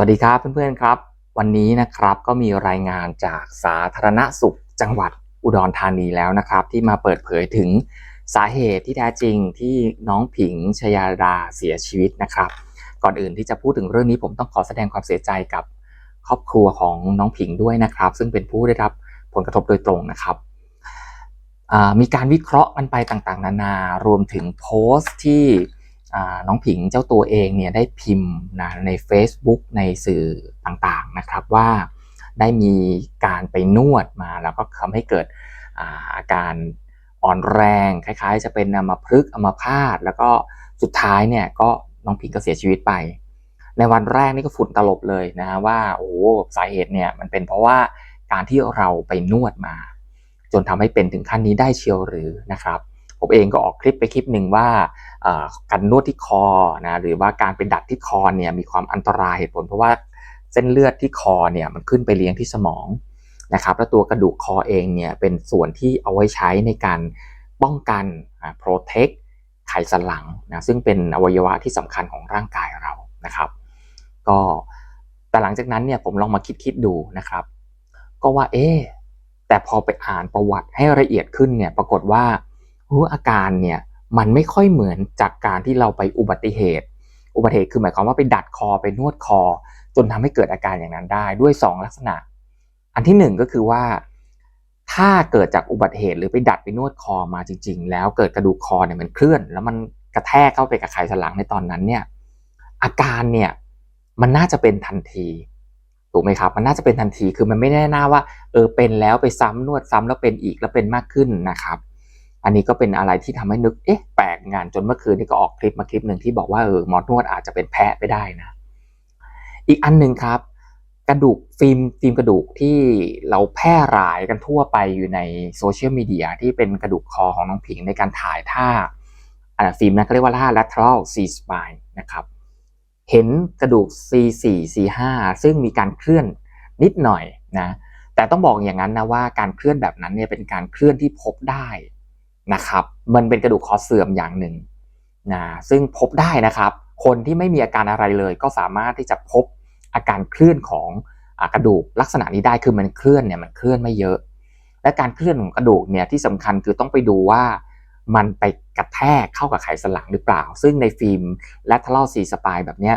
วัสดีครับเพื่อนๆครับ วันนี้นะครับก็มีรายงานจากสาธารณสุขจังหวัดอุดรธานีแล้วนะครับ ที่มาเปิดเผยถึงสาเหตุที่แท้จริงที่น้องผิงชยาดาเสียชีวิตนะครับ ก่อนอื่นที่จะพูดถึงเรื่องนี้ผมต้องขอแสดงความเสียใจกับครอบครัวของน้องผิงด้วยนะครับ ซึ่งเป็นผู้ได้รับผลกระทบโดยตรงนะครับมีการวิเคราะห์กันไปต่างๆ นานารวมถึงโพสต์ที่ น้องผิงเจ้าตัวเองเนี่ยได้พิมพ์นะใน Facebook ในสื่อต่างๆนะครับว่าได้มีการไปนวดมาแล้วก็ทำให้เกิดอาการอ่อนแรงคล้ายๆ จะเป็นอัมพฤกษ์อัมพาตแล้วก็สุดท้ายเนี่ยก็น้องผิงก็เสียชีวิตไป ในวันแรกนี่ก็ฝุ่นตลบเลยนะฮะว่าโอ้สาเหตุเนี่ยมันเป็นเพราะว่าการที่เราไปนวดมา จนทำให้เป็นถึงขั้นนี้ได้เชียวหรือนะครับ ผมเองก็ออกคลิปไปคลิปหนึ่งว่าการนวดที่คอนะหรือว่าการไปดัดที่คอเนี่ยมีความอันตรายเหตุผล เพราะว่าเส้นเลือดที่คอเนี่ยมันขึ้นไปเลี้ยงที่สมองนะครับแล้วตัวกระดูกคอเองเนี่ยเป็นส่วนที่เอาไว้ใช้ในการป้องกันอ่า protect ไขสันหลังนะซึ่งเป็นอวัยวะที่สำคัญของร่างกายเรานะครับ ก็แต่หลังจากนั้นเนี่ยผมลองมาคิดคิดดูนะครับ ก็ว่าเอ๊แต่พอไปอ่านประวัติให้ละเอียดขึ้นเนี่ยปรากฏว่า อาการเนี่ยมันไม่ค่อยเหมือนจากการที่เราไปอุบัติเหตุ อุบัติเหตุคือหมายความว่าไปดัดคอไปนวดคอ จนทำให้เกิดอาการอย่างนั้นได้ด้วย 2 ลักษณะ อันที่หนึ่งก็คือว่า ถ้าเกิดจากอุบัติเหตุหรือไปดัดไปนวดคอมาจริง ๆ แล้วเกิดกระดูกคอเนี่ยมันเคลื่อน แล้วมันกระแทกเข้าไปกับไขสันหลังในตอนนั้นเนี่ยอาการเนี่ยมันน่าจะเป็นทันทีถูกไหมครับ มันน่าจะเป็นทันทีคือมันไม่แน่หน้าว่าเออเป็นแล้วไปซ้ำนวดซ้ำแล้วเป็นอีกแล้วเป็นมากขึ้นนะครับ อันนี้ก็เป็นอะไรที่ทำให้นึก เอ๊ะ แปลกงานจนเมื่อคืนนี่ก็ออกคลิปมาคลิปหนึ่งที่บอกว่าเออหมอนวดอาจจะเป็นแพะไปได้นะ อีกอันหนึ่งครับ กระดูกฟิล์มฟิล์มกระดูกที่เราแพร่หลายกันทั่วไปอยู่ในโซเชียลมีเดียที่เป็นกระดูกคอของน้องผิงในการถ่ายท่าอ่าฟิล์มนะเขาเรียกว่าท่า lateral C spine นะครับ เห็นกระดูก C4 C5 ซึ่งมีการเคลื่อนนิดหน่อยนะแต่ต้องบอกอย่างนั้นนะว่าการเคลื่อนแบบนั้นเนี่ยเป็นการเคลื่อนที่พบได้ นะครับ มันเป็นกระดูกคอเสื่อมอย่างหนึ่งนะซึ่งพบได้นะครับ คนที่ไม่มีอาการอะไรเลยก็สามารถที่จะพบอาการเคลื่อนของอกระดูกลักษณะนี้ได้คือมันเคลื่อนเนี่ยมันเคลื่อนไม่เยอะ และการเคลื่อนของกระดูกเนี่ยที่สำคัญคือต้องไปดูว่ามันไปกระแทกเข้ากับไขสันหลังหรือเปล่า ซึ่งในฟิล์ม lateral C spine แบบเนี้ย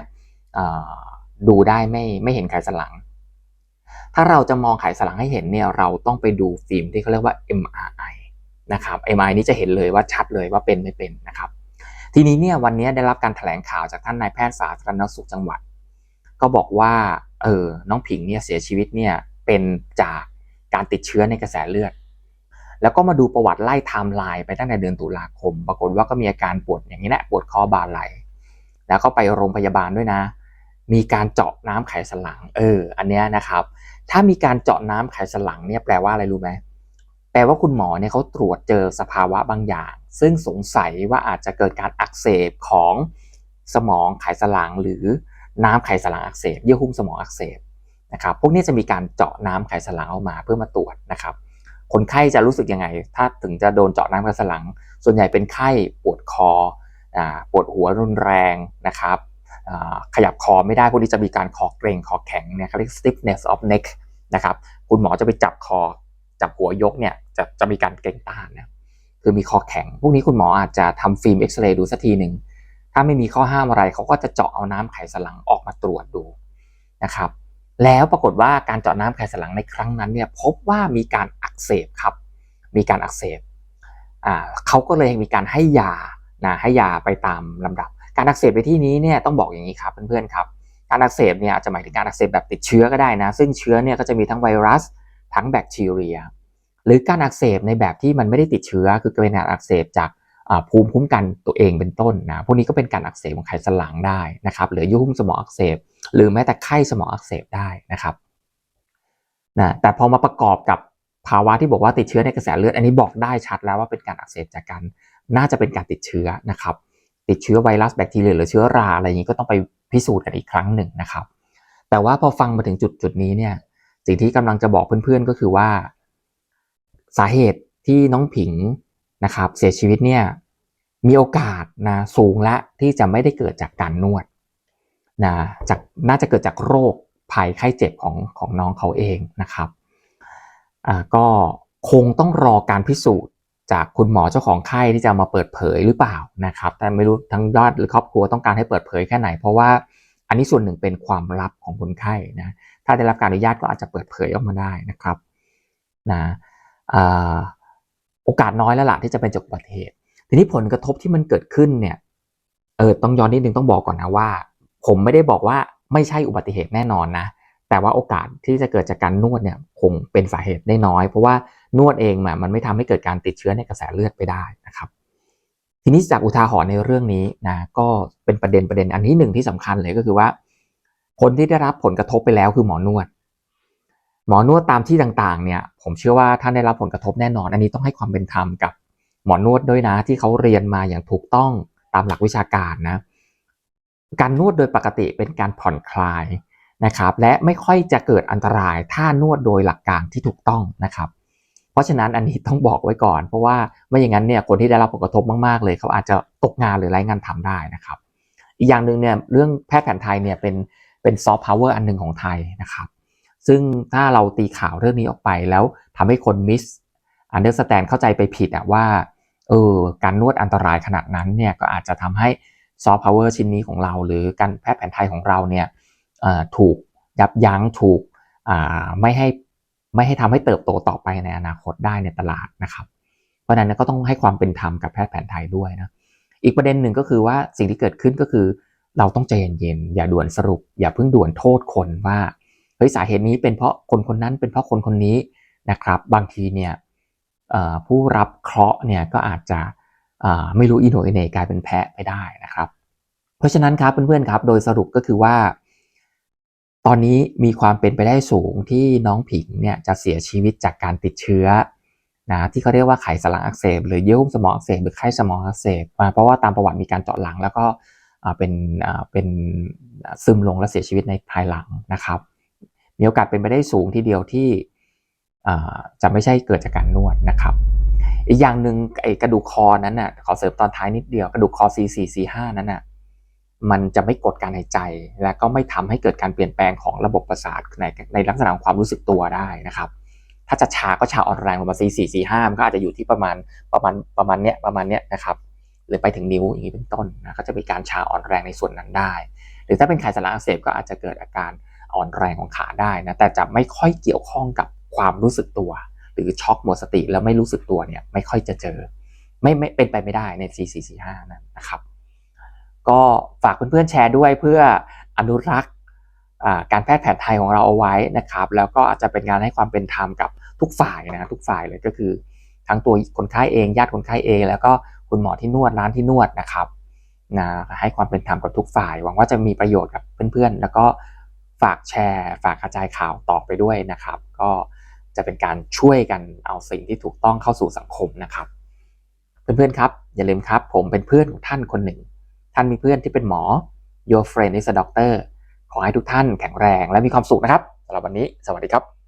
ดูได้ไม่ไม่เห็นไขสันหลัง ถ้าเราจะมองไขสันหลังให้เห็นเนี่ยเราต้องไปดูฟิล์มที่เขาเรียกว่า MRI นะครับ MRI นี้จะเห็นเลยว่าชัดเลยว่าเป็นไม่เป็นนะครับ ทีนี้เนี่ยวันนี้ได้รับการแถลงข่าวจากท่านนายแพทย์สาธารณสุขจังหวัด ก็บอกว่าเออน้องผิงเนี่ยเสียชีวิตเนี่ยเป็นจากการติดเชื้อในกระแสเลือด แล้วก็มาดูประวัติไล่ไทม์ไลน์ไปตั้งแต่เดือนตุลาคม ปรากฏว่าก็มีอาการปวดอย่างนี้แหละปวดคอบ่าไหล แล้วก็ไปโรงพยาบาลด้วยนะ มีการเจาะน้ำไขสันหลัง เออ อันเนี้ยนะครับ ถ้ามีการเจาะน้ำไขสันหลังเนี่ยแปลว่าอะไรรู้ไหม แปลว่าคุณหมอเนี่ยเขาตรวจเจอสภาวะบางอย่าง ซึ่งสงสัยว่าอาจจะเกิดการอักเสบของสมองไขสันหลังหรือน้ำไขสันหลังอักเสบเยื่อหุ้มสมองอักเสบนะครับพวกนี้จะมีการเจาะน้ำไขสันหลังออกมาเพื่อมาตรวจนะครับ คนไข้จะรู้สึกยังไง ถ้าถึงจะโดนเจาะน้ำไขสันหลัง ส่วนใหญ่เป็นไข้ปวดคออปวดหัวรุนแรงนะครับขยับคอไม่ได้พวกนี้จะมีการคอเกร็งคอแข็งเนี่ยเขาเรียก stiffness of neck นะครับคุณหมอจะไปจับคอ จับหัวยกเนี่ยจะจะมีการเกร็งต้านนะคือมีคอแข็ง พวกนี้คุณหมออาจจะทำฟิล์มเอ็กซเรย์ดูสักทีหนึ่งถ้าไม่มีข้อห้ามอะไรเขาก็จะเจาะเอาน้ำไขสันหลังออกมาตรวจดูนะครับแล้วปรากฏว่าการเจาะน้ำไขสันหลังในครั้งนั้นเนี่ยพบว่ามีการอักเสบครับ มีการอักเสบอ่าเขาก็เลยมีการให้ยานะให้ยาไปตามลำดับ การอักเสบในที่นี้เนี่ยต้องบอกอย่างนี้ครับเพื่อนๆครับ การอักเสบเนี่ยอาจจะหมายถึงการอักเสบแบบติดเชื้อก็ได้นะ ซึ่งเชื้อเนี่ยก็จะมีทั้งไวรัส ทั้งแบคทีเรีย หรือการอักเสบในแบบที่มันไม่ได้ติดเชื้อ คือเป็นการอักเสบจากภูมิคุ้มกันตัวเองเป็นต้นนะพวกนี้ก็เป็นการอักเสบของไขสันหลังได้นะครับหรือยุบหุ้มสมองอักเสบ หรือแม้แต่ไข้สมองอักเสบได้นะครับนะแต่พอมาประกอบกับภาวะที่บอกว่าติดเชื้อในกระแสเลือดอันนี้บอกได้ชัดแล้วว่าเป็นการอักเสบจากการน่าจะเป็นการติดเชื้อนะครับ ติดเชื้อไวรัสแบคทีเรียหรือเชื้อราอะไรอย่างนี้ก็ต้องไปพิสูจน์กันอีกครั้งหนึ่งนะครับ แต่ว่าพอฟังมาถึงจุดจุดนี้เนี่ยสิ่งที่กำลังจะบอกเพื่อนๆก็คือว่า สาเหตุที่น้องผิงนะครับเสียชีวิตเนี่ยมีโอกาสนะสูงละที่จะไม่ได้เกิดจากการนวดนะจากน่าจะเกิดจากโรคภัยไข้เจ็บของของน้องเขาเองนะครับอ่าก็คงต้องรอการพิสูจน์ จากคุณหมอเจ้าของไข้ที่จะมาเปิดเผยหรือเปล่านะครับแต่ไม่รู้ทั้งยอดหรือครอบครัวต้องการให้เปิดเผยแค่ไหน เพราะว่าอันนี้ส่วนหนึ่งเป็นความลับของคนไข้นะถ้าได้รับการอนุญาตก็อาจจะเปิดเผยออกมาได้นะครับนะ โอกาสน้อยแล้วล่ะที่จะเป็นจากอุบัติเหตุ ทีนี้ผลกระทบที่มันเกิดขึ้นเนี่ย เออต้องย้อนนิดนึงต้องบอกก่อนนะว่า ผมไม่ได้บอกว่าไม่ใช่อุบัติเหตุแน่นอนนะ แต่ว่าโอกาสที่จะเกิดจากการนวดเนี่ยคงเป็นสาเหตุได้น้อย เพราะว่านวดเองมันไม่ทำให้เกิดการติดเชื้อในกระแสเลือดไปได้นะครับ ทีนี้จากอุทาหรณ์ในเรื่องนี้นะก็เป็นประเด็นประเด็นอันที่หนึ่งที่สำคัญเลยก็คือว่า คนที่ได้รับผลกระทบไปแล้วคือหมอนวด หมอนวดตามที่ต่างๆเนี่ยผมเชื่อว่าท่านได้รับผลกระทบแน่นอน อันนี้ต้องให้ความเป็นธรรมกับหมอนวดด้วยนะที่เขาเรียนมาอย่างถูกต้องตามหลักวิชาการนะการนวดโดยปกติเป็นการผ่อนคลายนะครับและไม่ค่อยจะเกิดอันตรายถ้านวดโดยหลักการที่ถูกต้องนะครับเพราะฉะนั้นอันนี้ต้องบอกไว้ก่อน เพราะว่าไม่อย่างนั้นเนี่ยคนที่ได้รับผลกระทบมากๆเลย เขาอาจจะตกงานหรือไร้งานทำได้นะครับ อีกอย่างหนึ่งเนี่ยเรื่องแพทย์แผนไทยเนี่ยเป็นเป็นซอฟต์พาวเวอร์อันหนึ่งของไทยนะครับ ซึ่งถ้าเราตีข่าวเรื่องนี้ออกไปแล้วทำให้คนมิสอันเดอร์สแตนเข้าใจไปผิดอะว่าเออการนวดอันตรายขนาดนั้นเนี่ยก็อาจจะทำให้ซอฟต์พาวเวอร์ชิ้นนี้ของเรา หรือการแพทย์แผนไทยของเราเนี่ยถูกยับยั้งถูกไม่ให้ไม่ให้ทำให้เติบโตต่อไปในอนาคตได้ในตลาดนะครับ เพราะฉะนั้นก็ต้องให้ความเป็นธรรมกับแพทย์แผนไทยด้วยนะอีกประเด็นหนึ่งก็คือว่าสิ่งที่เกิดขึ้นก็คือ เราต้องใจเย็นๆอย่าด่วนสรุป อย่าเพิ่งด่วนโทษคนว่า เฮ้ยสาเหตุนี้เป็นเพราะคนคนนั้นเป็นเพราะคนคนนี้นะครับบางทีเนี่ยผู้รับเคราะห์เนี่ยก็อาจจะไม่รู้อินโนอินเนกลายเป็นแพะไปได้นะครับ เพราะฉะนั้นครับเพื่อนๆครับโดยสรุปก็คือว่า ตอนนี้มีความเป็นไปได้สูงที่น้องผิงเนี่ยจะเสียชีวิตจากการติดเชื้อนะที่เขาเรียกว่าไขสันหลังอักเสบหรือเยื่อหุ้มสมองอักเสบหรือไข้สมองอักเสบมาเพราะว่าตามประวัติมีการเจาะหลัง แล้วก็เป็นเป็นซึมลงและเสียชีวิตในภายหลังนะครับ มีโอกาสเป็นไปได้สูงทีเดียวที่จะไม่ใช่เกิดจากการนวดนะครับ อีกอย่างหนึ่งไอ้กระดูกคอนั้นน่ะขอเสริมตอนท้ายนิดเดียวกระดูกคอ C4 C5 นั้นน่ะมันจะไม่กดการหายใจ และก็ไม่ทำให้เกิดการเปลี่ยนแปลงของระบบประสาทในในลักษณะของความรู้สึกตัวได้นะครับ ถ้าจะชาก็ชาอ่อนแรงประมาณ C4 C5 มันก็อาจจะอยู่ที่ประมาณประมาณประมาณเนี้ยประมาณเนี้ยนะครับหรือไปถึงนิ้วอย่างนี้เป็นต้นนะก็จะมีการชาอ่อนแรงในส่วนนั้นได้ หรือถ้าเป็นไขสันหลังอักเสบก็อาจจะเกิดอาการ อ่อนแรงของขาได้นะแต่จะไม่ค่อยเกี่ยวข้องกับความรู้สึกตัว หรือช็อกหมดสติแล้วไม่รู้สึกตัวเนี่ยไม่ค่อยจะเจอ ไม่ไม่เป็นไปไม่ได้ใน C 4 4 5นั้นนะครับก็ฝากเพื่อนๆแชร์ด้วยเพื่ออนุรักษ์การแพทย์แผนไทยของเราเอาไว้นะครับ แล้วก็อาจจะเป็นการให้ความเป็นธรรมกับทุกฝ่ายนะทุกฝ่ายเลยก็คือ ทั้งตัวคนไข้เองญาติคนไข้เอง แล้วก็คุณหมอที่นวดร้านที่นวดนะครับนะให้ความเป็นธรรมกับทุกฝ่าย หวังว่าจะมีประโยชน์กับเพื่อนๆ แล้วก็ ฝากแชร์ ฝากกระจายข่าวต่อไปด้วยนะครับ ก็จะเป็นการช่วยกันเอาสิ่งที่ถูกต้องเข้าสู่สังคมนะครับ เพื่อนๆครับอย่าลืมครับ ผมเป็นเพื่อนของท่านคนหนึ่ง ท่านมีเพื่อนที่เป็นหมอ your friend is a doctor ขอให้ทุกท่านแข็งแรงและมีความสุขนะครับสำหรับวันนี้ สวัสดีครับ